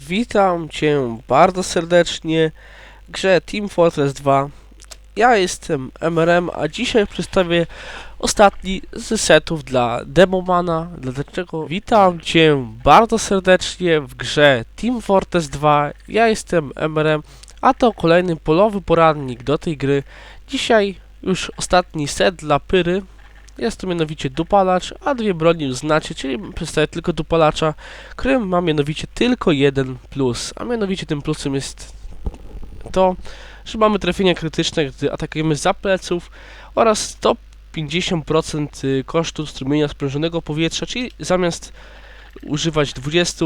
Witam Cię bardzo serdecznie w grze Team Fortress 2. Ja jestem MRM, a dzisiaj przedstawię ostatni z setów dla Demomana. Dlaczego? Witam Cię bardzo serdecznie w grze Team Fortress 2. Ja jestem MRM, a to kolejny polowy poradnik do tej gry. Dzisiaj już ostatni set dla Pyry. Jest to mianowicie dupalacz, a dwie broni już znacie, czyli przedstawię tylko dupalacza, którym ma mianowicie tylko jeden plus, a mianowicie tym plusem jest to, że mamy trafienia krytyczne, gdy atakujemy za pleców oraz 150% y, kosztu strumienia sprężonego powietrza, czyli zamiast używać 20,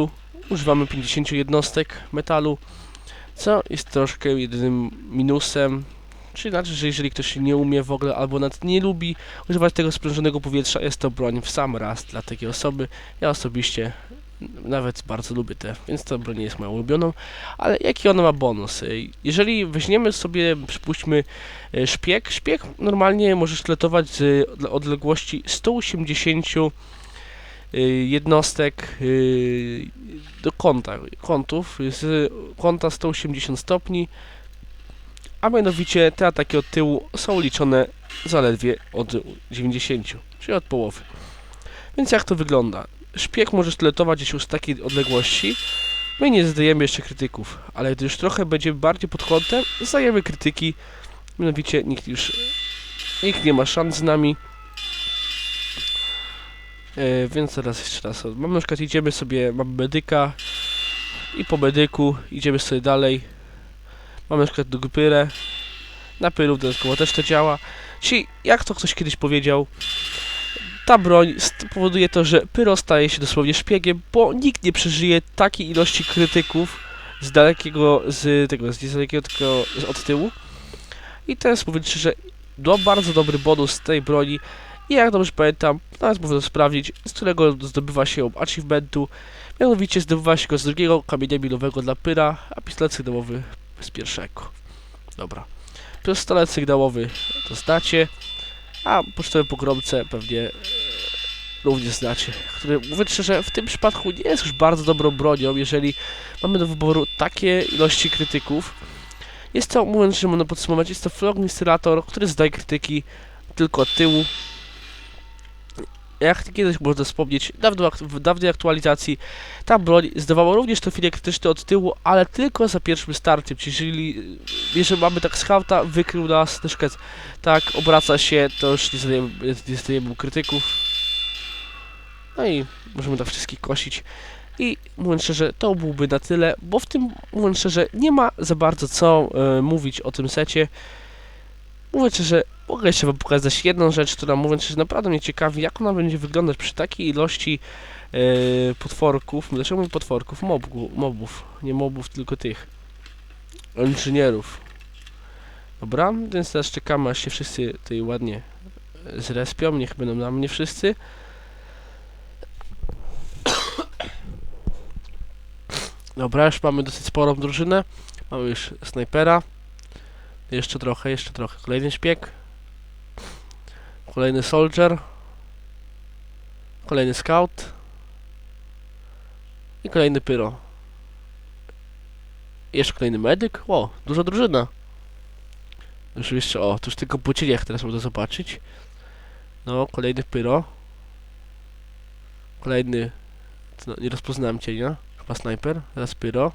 używamy 50 jednostek metalu, co jest troszkę jedynym minusem, czyli znaczy, że jeżeli ktoś nie umie w ogóle albo nawet nie lubi używać tego sprężonego powietrza, jest to broń w sam raz dla takiej osoby. Ja osobiście nawet bardzo lubię te, więc ta broń jest moją ulubioną. Ale jaki ona ma bonus? Y, Jeżeli weźmiemy sobie, przypuśćmy, y, szpieg, szpieg normalnie może szletować z odle- odległości 180 y, jednostek do kąta, kątów, z kąta 180 stopni, a mianowicie te ataki od tyłu są liczone zaledwie od 90, czyli od połowy. Więc jak to wygląda? Szpieg może sztyletować gdzieś już z takiej odległości. My nie zdajemy jeszcze krytyków, ale gdy już trochę będzie bardziej pod kątem, zdajemy krytyki. Mianowicie nikt już nikt nie ma szans z nami. E, więc teraz jeszcze raz. Mamy na przykład idziemy sobie, mamy medyka i po medyku idziemy sobie dalej. Mamy na przykład do pyrę. Na pyru dodatkowo też to działa. Czyli jak to ktoś kiedyś powiedział, ta broń powoduje to, że Pyro staje się dosłownie szpiegiem, bo nikt nie przeżyje takiej ilości krytyków z dalekiego, z tego, z dalekiego, tylko od tyłu. I to jest, mówiąc szczerze, do, bardzo dobry bonus tej broni. I jak dobrze pamiętam, nawet można sprawdzić, z którego zdobywa się ją achievementu. Mianowicie zdobywa się go z drugiego kamienia milowego dla Pyra, a pistolet sygnałowy z pierwszego. Dobra. Pistolet sygnałowy to znacie. A pocztowe pogromce pewnie e, również znacie, który mówiąc szczerze w tym przypadku nie jest już bardzo dobrą bronią, jeżeli mamy do wyboru takie ilości krytyków. Jest to, mówiąc, że można podsumować, jest to Frognistylator, który zdaje krytyki tylko od tyłu. Jak kiedyś można wspomnieć, w dawnej aktualizacji ta broń zdawała również trafienie krytyczne od tyłu, ale tylko za pierwszym starciem, czyli jeżeli, jeżeli mamy tak skauta, wykrył nas, na przykład tak, obraca się, to już nie zdajemy, nie mu krytyków. No i możemy tak wszystkich kosić. I mówiąc szczerze, to byłby na tyle, bo w tym, mówiąc szczerze, nie ma za bardzo co e, mówić o tym secie. Mówiąc szczerze, mogę jeszcze wam pokazać jedną rzecz, która mówiąc szczerze naprawdę mnie ciekawi, jak ona będzie wyglądać przy takiej ilości e, potworków, dlaczego mówię potworków? Mobgu, mobów, nie mobów, tylko tych inżynierów. Dobra, więc teraz czekamy aż się wszyscy tutaj ładnie e, zrespią, niech będą na mnie wszyscy. Dobra, już mamy dosyć sporą drużynę. Mamy już snajpera. Jeszcze trochę, jeszcze trochę. Kolejny szpieg. Kolejny soldier. Kolejny scout. I kolejny pyro. Jeszcze kolejny medyk. O, duża drużyna. Już jeszcze, o, to już tylko po cieniach teraz można zobaczyć. No, kolejny pyro. Kolejny, no, nie rozpoznałem cienia. Chyba snajper, teraz pyro.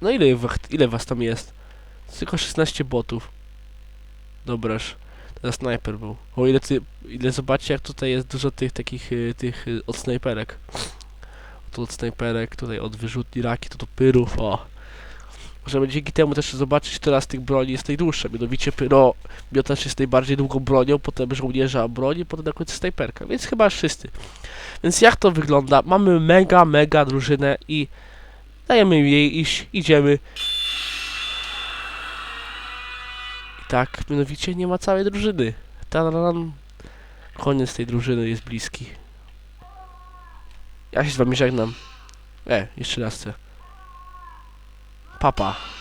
No ile, ile was tam jest? Tylko 16 botów. Dobraż. Teraz snajper był. O ile ty, ile zobaczcie jak tutaj jest dużo tych takich, y, tych y, od snajperek. Tu od snajperek, tutaj od wyrzutni raki, tu do pyrów, o. Możemy dzięki temu też zobaczyć, która z tych broni jest najdłuższa. Mianowicie pyro miotacz jest najbardziej długą bronią, potem żołnierza broni, potem na końcu snajperka, więc chyba wszyscy. Więc jak to wygląda? Mamy mega, mega drużynę i dajemy jej iść, idziemy. I tak, mianowicie nie ma całej drużyny. Tararam. Koniec tej drużyny jest bliski. Ja się z wami żegnam. E, jeszcze raz chcę. Papa.